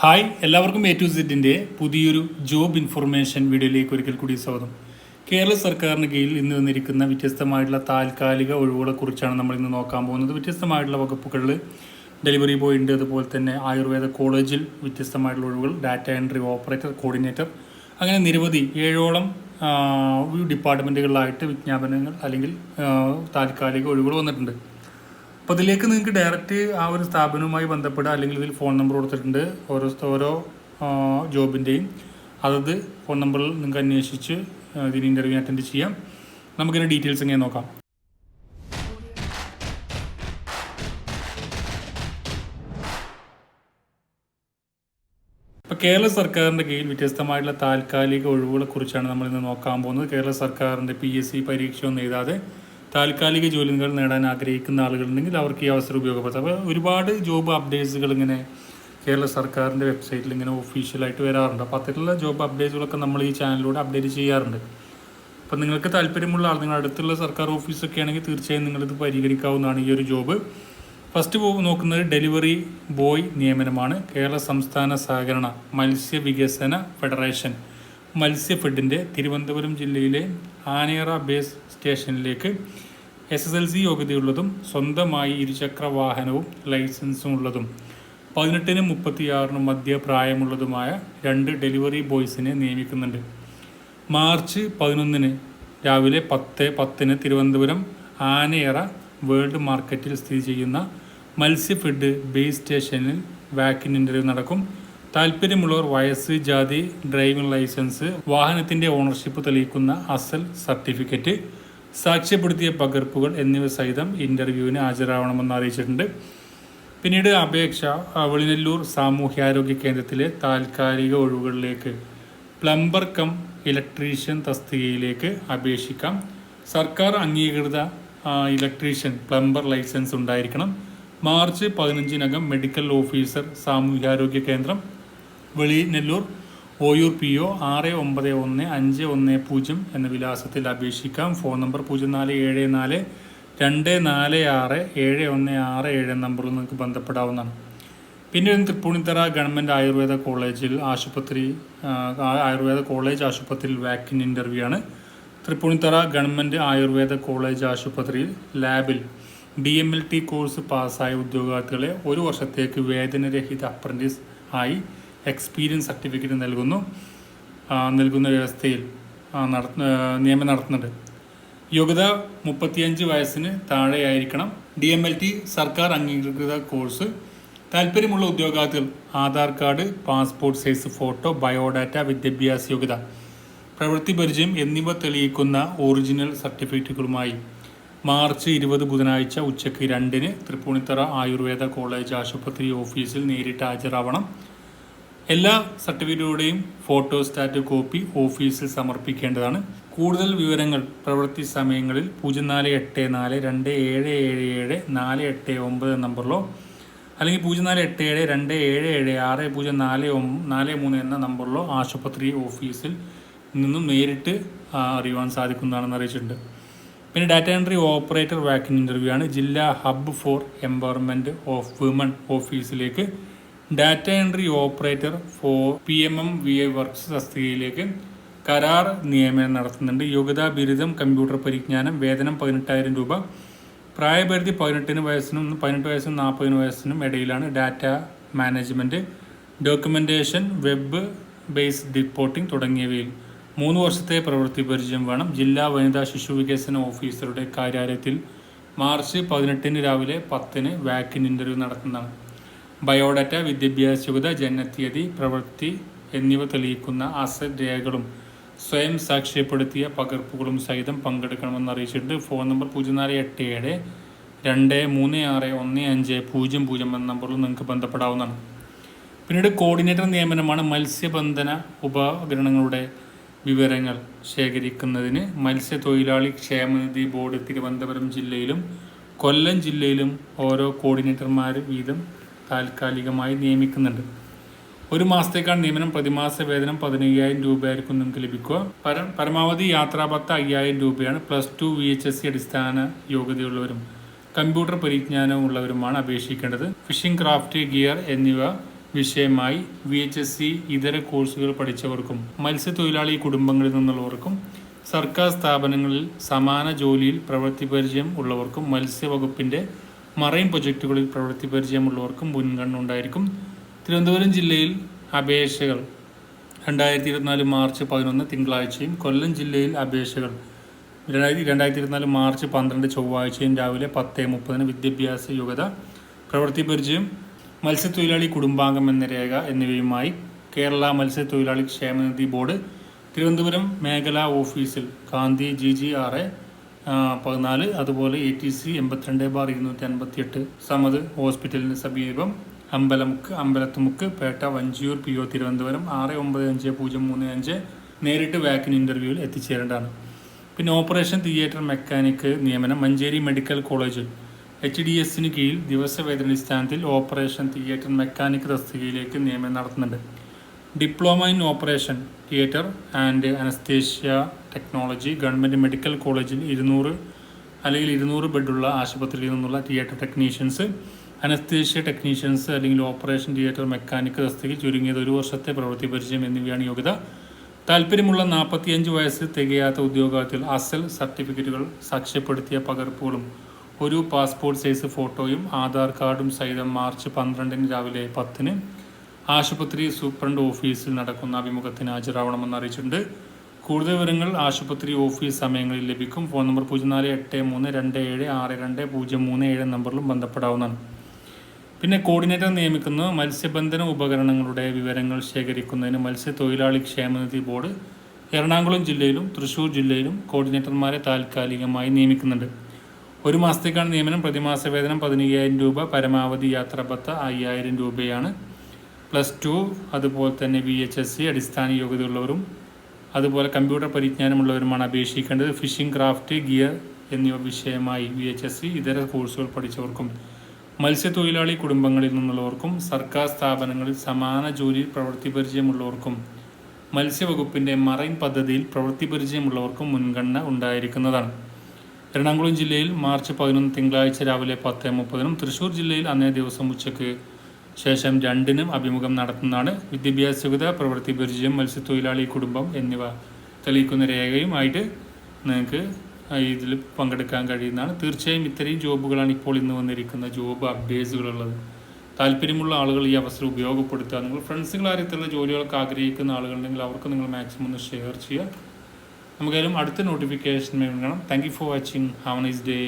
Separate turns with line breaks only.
Hi എല്ലാവർക്കും A to സെറ്റിന്റെ പുതിയൊരു ജോബ് ഇൻഫർമേഷൻ വീഡിയോയിലേക്ക് ഒരിക്കൽ കൂടി സ്വാഗതം. കേരള സർക്കാരിന് കീഴിൽ ഇന്ന് വന്നിരിക്കുന്ന വ്യത്യസ്തമായിട്ടുള്ള താൽക്കാലിക ഒഴിവുകളെക്കുറിച്ചാണ് നമ്മൾ ഇന്ന് നോക്കാൻ പോകുന്നത്. വ്യത്യസ്തമായിട്ടുള്ള വകുപ്പുകളിൽ ഡെലിവറി ബോയ് ഉണ്ട് അതുപോലെ തന്നെ ആയുർവേദ കോളേജിൽ വ്യത്യസ്തമായിട്ടുള്ള ഒഴിവുകൾ ഡാറ്റ എൻട്രി ഓപ്പറേറ്റർ കോർഡിനേറ്റർ അങ്ങനെ നിരവധി ഏഴോളം ഡിപ്പാർട്ട്മെന്റുകളിലായിട്ട് വിജ്ഞാപനങ്ങൾ അല്ലെങ്കിൽ താൽക്കാലിക ഒഴിവുകൾ വന്നിട്ടുണ്ട്. അപ്പോൾ ഇതിലേക്ക് നിങ്ങൾക്ക് ഡയറക്റ്റ് ആ ഒരു സ്ഥാപനവുമായി ബന്ധപ്പെടുക അല്ലെങ്കിൽ ഇതിൽ ഫോൺ നമ്പർ കൊടുത്തിട്ടുണ്ട് ഓരോ ഓരോ ജോബിന്റെയും അതത് ഫോൺ നമ്പറിൽ നിങ്ങൾക്ക് അന്വേഷിച്ച് ഇതിന് ഇന്റർവ്യൂ അറ്റൻഡ് ചെയ്യാം. നമുക്കിതിന്റെ ഡീറ്റെയിൽസ് എങ്ങനെ നോക്കാം. ഇപ്പോൾ കേരള സർക്കാരിന്റെ കീഴിൽ വ്യത്യസ്തമായിട്ടുള്ള താൽക്കാലിക ഒഴിവുകളെ കുറിച്ചാണ് നമ്മൾ ഇന്ന് നോക്കാൻ പോകുന്നത്. കേരള സർക്കാരിന്റെ പി എസ് സി പരീക്ഷയൊന്നും എഴുതാതെ താൽക്കാലിക ജോലികൾ നേടാൻ ആഗ്രഹിക്കുന്ന ആളുകളുണ്ടെങ്കിൽ അവർക്ക് ഈ അവസരം ഉപയോഗപ്പെടുത്താം അപ്പോൾ ഒരുപാട് ജോബ് അപ്ഡേറ്റ്സുകൾ ഇങ്ങനെ കേരള സർക്കാരിന്റെ വെബ്സൈറ്റിൽ ഇങ്ങനെ ഒഫീഷ്യലായിട്ട് വരാറുണ്ട്. അപ്പോൾ അത്തരത്തിലുള്ള ജോബ് അപ്ഡേറ്റ്സുകളൊക്കെ നമ്മൾ ഈ ചാനലിലൂടെ അപ്ഡേറ്റ് ചെയ്യാറുണ്ട്. അപ്പോൾ നിങ്ങൾക്ക് താല്പര്യമുള്ള ആൾ നിങ്ങളുടെ അടുത്തുള്ള സർക്കാർ ഓഫീസൊക്കെ ആണെങ്കിൽ തീർച്ചയായും നിങ്ങളിത് പരിഗണിക്കാവുന്നതാണ് ഈ ഒരു ജോബ്. ഫസ്റ്റ് നോക്കുന്നത് ഡെലിവറി ബോയ് നിയമനമാണ്. കേരള സംസ്ഥാന സഹകരണ മത്സ്യ വികസന ഫെഡറേഷൻ മത്സ്യഫെഡിന്റെ തിരുവനന്തപുരം ജില്ലയിലെ ആനേറ ബേസ് സ്റ്റേഷനിലേക്ക് എസ് എസ് എൽ സി യോഗ്യതയുള്ളതും സ്വന്തമായി ഇരുചക്ര വാഹനവും ലൈസൻസും ഉള്ളതും പതിനെട്ടിനും മുപ്പത്തിയാറിനും മധ്യ പ്രായമുള്ളതുമായ രണ്ട് ഡെലിവറി ബോയ്സിനെ നിയമിക്കുന്നുണ്ട്. മാർച്ച് പതിനൊന്നിന് രാവിലെ പത്ത് പത്തിന് തിരുവനന്തപുരം ആനയറ വേൾഡ് മാർക്കറ്റിൽ സ്ഥിതി ചെയ്യുന്ന മത്സ്യഫെഡ് ബേസ് സ്റ്റേഷനിൽ വാക്കിൻ ഇന്റർവ്യൂ നടക്കും. താല്പര്യമുള്ളവർ വയസ്സ് ജാതി ഡ്രൈവിംഗ് ലൈസൻസ് വാഹനത്തിന്റെ ഓണർഷിപ്പ് തെളിയിക്കുന്ന അസൽ സർട്ടിഫിക്കറ്റ് സാക്ഷ്യപ്പെടുത്തിയ പകർപ്പുകൾ എന്നിവ സഹിതം ഇന്റർവ്യൂവിന് ഹാജരാവണമെന്ന് അറിയിച്ചിട്ടുണ്ട്. പിന്നീട് അപേക്ഷ വെളിനെല്ലൂർ സാമൂഹ്യാരോഗ്യ കേന്ദ്രത്തിലെ താൽക്കാലിക ഒഴിവുകളിലേക്ക് പ്ലംബർ കം ഇലക്ട്രീഷ്യൻ തസ്തികയിലേക്ക് അപേക്ഷിക്കാം. സർക്കാർ അംഗീകൃത ഇലക്ട്രീഷ്യൻ പ്ലംബർ ലൈസൻസ് ഉണ്ടായിരിക്കണം. മാർച്ച് പതിനഞ്ചിനകം മെഡിക്കൽ ഓഫീസർ സാമൂഹ്യാരോഗ്യ കേന്ദ്രം വെളിനെല്ലൂർ ഓയൂർ പി ഒ ആറ് ഒമ്പത് ഒന്ന് അഞ്ച് ഒന്ന് പൂജ്യം എന്ന വിലാസത്തിൽ അപേക്ഷിക്കാം. ഫോൺ നമ്പർ പൂജ്യം നാല് ഏഴ് നാല് രണ്ട് നാല് ആറ് ഏഴ് ഒന്ന് ആറ് ഏഴ് നമ്പറിൽ നിങ്ങൾക്ക് ബന്ധപ്പെടാവുന്നതാണ്. പിന്നെ തൃപ്പൂണിത്തറ ഗവൺമെന്റ് ആയുർവേദ കോളേജിൽ ആശുപത്രി ആയുർവേദ കോളേജ് ആശുപത്രിയിൽ വാക്കിൻ ഇന്റർവ്യൂ ആണ്. തൃപ്പൂണിത്തറ ഗവൺമെന്റ് ആയുർവേദ കോളേജ് ആശുപത്രിയിൽ ലാബിൽ D M L T course പാസ്സായ ഉദ്യോഗാർത്ഥികളെ ഒരു വർഷത്തേക്ക് വേതനരഹിത അപ്രന്റീസ് ആയി എക്സ്പീരിയൻസ് സർട്ടിഫിക്കറ്റ് നൽകുന്നു. നൽകുന്ന വ്യവസ്ഥയിൽ നട- നിയമനം നടത്തുന്നുണ്ട്. യോഗ്യത മുപ്പത്തിയഞ്ച് വയസ്സിന് താഴെയായിരിക്കണം. ഡി എം എൽ ടി സർക്കാർ അംഗീകൃത കോഴ്സ്. താല്പര്യമുള്ള ഉദ്യോഗാർത്ഥികൾ Aadhaar card passport size photo biodata വിദ്യാഭ്യാസ യോഗ്യത പ്രവൃത്തി പരിചയം എന്നിവ തെളിയിക്കുന്ന ഒറിജിനൽ സർട്ടിഫിക്കറ്റുകളുമായി മാർച്ച് ഇരുപത് ബുധനാഴ്ച ഉച്ചയ്ക്ക് രണ്ടിന് തൃപ്പൂണിത്തറ ആയുർവേദ കോളേജ് ആശുപത്രി ഓഫീസിൽ നേരിട്ട് ഹാജരാവണം. എല്ലാ സർട്ടിഫിക്കറ്റുകളുടെയും ഫോട്ടോ സ്റ്റാറ്റ് കോപ്പി ഓഫീസിൽ സമർപ്പിക്കേണ്ടതാണ്. കൂടുതൽ വിവരങ്ങൾ പ്രവൃത്തി സമയങ്ങളിൽ പൂജ്യം നാല് എട്ട് നാല് രണ്ട് ഏഴ് ഏഴ് ഏഴ് നാല് എട്ട് ഒമ്പത് നമ്പറിലോ അല്ലെങ്കിൽ പൂജ്യം നാല് എട്ട് ഏഴ് രണ്ട് ഏഴ് ഏഴ് ആറ് പൂജ്യം നാല് നാല് മൂന്ന് എന്ന നമ്പറിലോ ആശുപത്രി ഓഫീസിൽ നിന്നും നേരിട്ട് അറിയുവാൻ സാധിക്കുന്നതാണെന്ന് അറിയിച്ചിട്ടുണ്ട്. പിന്നെ data entry operator walk in interview ആണ്. ജില്ലാ hub for empowerment of women ഓഫീസിലേക്ക് data entry operator for P M M V I works തസ്തികയിലേക്ക് കരാർ നിയമനം നടത്തുന്നുണ്ട്. യോഗ്യതാ ബിരുദം കമ്പ്യൂട്ടർ പരിജ്ഞാനം വേതനം പതിനെട്ടായിരം രൂപ പ്രായപരിധി പതിനെട്ടിന് വയസ്സിനും പതിനെട്ട് വയസ്സിനും നാൽപ്പതിന് വയസ്സിനും ഇടയിലാണ് data management documentation web based reporting തുടങ്ങിയവയിൽ. മൂന്ന് വർഷത്തെ പ്രവൃത്തി പരിചയം വേണം. ജില്ലാ വനിതാ ശിശു വികസന ഓഫീസറുടെ കാര്യാലയത്തിൽ മാർച്ച് പതിനെട്ടിന് രാവിലെ പത്തിന് വാക്കിൻ ഇന്റർവ്യൂ നടത്തുന്നതാണ്. ബയോഡാറ്റ വിദ്യാഭ്യാസ യോഗ്യത ജനനത്തീയതി പ്രവൃത്തി എന്നിവ തെളിയിക്കുന്ന അസറ്റ് രേഖകളും സ്വയം സാക്ഷ്യപ്പെടുത്തിയ പകർപ്പുകളും സഹിതം പങ്കെടുക്കണമെന്ന് അറിയിച്ചിട്ടുണ്ട്. ഫോൺ നമ്പർ പൂജ്യം നാല് എട്ട് ഏഴ് രണ്ട് മൂന്ന് ആറ് ഒന്ന് അഞ്ച് പൂജ്യം പൂജ്യം എന്ന നമ്പറിൽ നിങ്ങൾക്ക് ബന്ധപ്പെടാവുന്നതാണ്. പിന്നീട് കോർഡിനേറ്റർ നിയമനമാണ് മത്സ്യബന്ധന ഉപകരണങ്ങളുടെ വിവരങ്ങൾ ശേഖരിക്കുന്നതിന് മത്സ്യത്തൊഴിലാളി ക്ഷേമനിധി ബോർഡ് തിരുവനന്തപുരം ജില്ലയിലും കൊല്ലം ജില്ലയിലും ഓരോ കോർഡിനേറ്റർമാർ വീതം താൽക്കാലികമായി നിയമിക്കുന്നുണ്ട്. ഒരു മാസത്തേക്കാണ് നിയമനം. പ്രതിമാസ വേതനം പതിനയ്യായിരം രൂപയായിരിക്കും നിങ്ങൾക്ക് ലഭിക്കുക. പര പരമാവധി യാത്രാപത്ത അയ്യായിരം രൂപയാണ് plus two V H S C അടിസ്ഥാന യോഗ്യതയുള്ളവരും കമ്പ്യൂട്ടർ പരിജ്ഞാനവും ഉള്ളവരുമാണ് അപേക്ഷിക്കേണ്ടത്. ഫിഷിംഗ് ക്രാഫ്റ്റ് ഗിയർ എന്നിവ വിഷയമായി വി എച്ച് എസ് സി ഇതര കോഴ്സുകൾ പഠിച്ചവർക്കും മത്സ്യത്തൊഴിലാളി കുടുംബങ്ങളിൽ നിന്നുള്ളവർക്കും സർക്കാർ സ്ഥാപനങ്ങളിൽ സമാന ജോലിയിൽ പ്രവൃത്തി പരിചയം ഉള്ളവർക്കും മത്സ്യവകുപ്പിന്റെ മറൈൻ പ്രൊജക്റ്റുകളിൽ പ്രവൃത്തി പരിചയമുള്ളവർക്കും മുൻഗണന ഉണ്ടായിരിക്കും തിരുവനന്തപുരം ജില്ലയിൽ അപേക്ഷകൾ. രണ്ടായിരത്തി ഇരുപത്തിനാല് മാർച്ച് പതിനൊന്ന് തിങ്കളാഴ്ചയും കൊല്ലം ജില്ലയിൽ അപേക്ഷകൾ. രണ്ടായിരത്തി രണ്ടായിരത്തി ഇരുപത്തിനാല് മാർച്ച് പന്ത്രണ്ട് ചൊവ്വാഴ്ചയും രാവിലെ പത്ത് മുപ്പതിന് വിദ്യാഭ്യാസ യോഗ്യത പ്രവൃത്തി പരിചയം മത്സ്യത്തൊഴിലാളി കുടുംബാംഗം എന്ന രേഖ എന്നിവയുമായി കേരള മത്സ്യത്തൊഴിലാളി ക്ഷേമനിധി ബോർഡ് തിരുവനന്തപുരം മേഖലാ ഓഫീസിൽ. Gandhi G G R A പതിനാല് അതുപോലെ എ ടി സി എൺപത്തിരണ്ട് ബാർ ഇരുന്നൂറ്റി അൻപത്തി എട്ട് സമത് ഹോസ്പിറ്റലിന് സമീപം അമ്പലമുക്ക് അമ്പലത്തുമുക്ക് പേട്ട വഞ്ചിയൂർ പി ഒ തിരുവനന്തപുരം ആറ് ഒമ്പത് അഞ്ച് പൂജ്യം മൂന്ന് അഞ്ച് നേരിട്ട് വാക്കിൻ ഇന്റർവ്യൂവിൽ എത്തിച്ചേരേണ്ടതാണ്. പിന്നെ ഓപ്പറേഷൻ തിയേറ്റർ മെക്കാനിക് നിയമനം മഞ്ചേരി മെഡിക്കൽ കോളേജിൽ എച്ച് ഡി എസിന് കീഴിൽ ദിവസവേതന അടിസ്ഥാനത്തിൽ ഓപ്പറേഷൻ തിയേറ്റർ മെക്കാനിക് തസ്തികയിലേക്ക് നിയമനം നടത്തുന്നുണ്ട്. Diploma in operation theatre and anaesthesia technology government medical കോളേജിൽ ഇരുന്നൂറ് അല്ലെങ്കിൽ ഇരുന്നൂറ് ബെഡുള്ള ആശുപത്രിയിൽ നിന്നുള്ള തിയേറ്റർ ടെക്നീഷ്യൻസ് അനസ്തേഷ്യ ടെക്നീഷ്യൻസ് അല്ലെങ്കിൽ ഓപ്പറേഷൻ തിയേറ്റർ മെക്കാനിക് തസ്തികയിൽ ചുരുങ്ങിയത് ഒരു വർഷത്തെ പ്രവൃത്തി പരിചയം എന്നിവയാണ് യോഗ്യത. താല്പര്യമുള്ള നാൽപ്പത്തിയഞ്ച് വയസ്സ് തികയാത്ത ഉദ്യോഗാർത്ഥികൾ അസൽ സർട്ടിഫിക്കറ്റുകൾ സാക്ഷ്യപ്പെടുത്തിയ പകർപ്പുകളും ഒരു പാസ്പോർട്ട് സൈസ് ഫോട്ടോയും ആധാർ കാർഡും സഹിതം മാർച്ച് പന്ത്രണ്ടിന് രാവിലെ പത്തിന് ആശുപത്രി സൂപ്രണ്ട് ഓഫീസിൽ നടക്കുന്ന അഭിമുഖത്തിന് ഹാജരാവണമെന്ന് അറിയിച്ചിട്ടുണ്ട്. കൂടുതൽ വിവരങ്ങൾ ആശുപത്രി ഓഫീസ് സമയങ്ങളിൽ ലഭിക്കും. ഫോൺ നമ്പർ പൂജ്യം നാല് എട്ട് മൂന്ന് രണ്ട് ഏഴ് ആറ് രണ്ട് പൂജ്യം മൂന്ന് ഏഴ് നമ്പറിലും ബന്ധപ്പെടാവുന്നതാണ്. പിന്നെ കോർഡിനേറ്റർ നിയമിക്കുന്ന. മത്സ്യബന്ധന ഉപകരണങ്ങളുടെ വിവരങ്ങൾ ശേഖരിക്കുന്നതിന് മത്സ്യത്തൊഴിലാളി ക്ഷേമനിധി ബോർഡ് എറണാകുളം ജില്ലയിലും തൃശൂർ ജില്ലയിലും കോർഡിനേറ്റർമാരെ താൽക്കാലികമായി നിയമിക്കുന്നുണ്ട്. ഒരു മാസത്തേക്കാണ് നിയമനം. പ്രതിമാസ വേതനം പതിനയ്യായിരം രൂപ പരമാവധി യാത്രാബത്ത അയ്യായിരം രൂപയാണ്. പ്ലസ് ടു അതുപോലെ തന്നെ വി എച്ച് എസ് സി അടിസ്ഥാന യോഗ്യതയുള്ളവരും അതുപോലെ കമ്പ്യൂട്ടർ പരിജ്ഞാനമുള്ളവരുമാണ് അപേക്ഷിക്കേണ്ടത്. ഫിഷിംഗ് ക്രാഫ്റ്റ് ഗിയർ എന്നിവ വിഷയമായി വി എച്ച് എസ് സി ഇതര കോഴ്സുകൾ പഠിച്ചവർക്കും മത്സ്യത്തൊഴിലാളി കുടുംബങ്ങളിൽ നിന്നുള്ളവർക്കും സർക്കാർ സ്ഥാപനങ്ങളിൽ സമാന ജോലി പ്രവൃത്തി പരിചയമുള്ളവർക്കും മത്സ്യവകുപ്പിന്റെ മറൈൻ പദ്ധതിയിൽ പ്രവൃത്തി പരിചയമുള്ളവർക്കും മുൻഗണന ഉണ്ടായിരിക്കുന്നതാണ്. എറണാകുളം ജില്ലയിൽ മാർച്ച് പതിനൊന്ന് തിങ്കളാഴ്ച രാവിലെ പത്ത് മുപ്പതിനും തൃശ്ശൂർ ജില്ലയിൽ അന്നേ ദിവസം ഉച്ചയ്ക്ക് ശേഷം രണ്ടിനും അഭിമുഖം നടത്തുന്നതാണ് വിദ്യാഭ്യാസ യോഗ്യത പ്രവൃത്തി പരിചയം മത്സ്യത്തൊഴിലാളി കുടുംബം എന്നിവ തെളിയിക്കുന്ന രേഖയുമായിട്ട് നിങ്ങൾക്ക് ഇതിൽ പങ്കെടുക്കാൻ കഴിയുന്നതാണ്. തീർച്ചയായും ഇത്രയും ജോബുകളാണ് ഇപ്പോൾ ഇന്ന് വന്നിരിക്കുന്ന ജോബ് അപ്ഡേറ്റ്സുകളുള്ളത്. താല്പര്യമുള്ള ആളുകൾ ഈ അവസരം ഉപയോഗപ്പെടുത്തുക. നിങ്ങൾ ഫ്രണ്ട്സുകൾ ആരത്തുള്ള ജോലികൾക്ക് ആഗ്രഹിക്കുന്ന ആളുകളുണ്ടെങ്കിൽ അവർക്ക് നിങ്ങൾ മാക്സിമം ഒന്ന് ഷെയർ ചെയ്യുക. നമുക്കായാലും അടുത്ത നോട്ടിഫിക്കേഷൻ വേണം thank you for watching. Have nice day.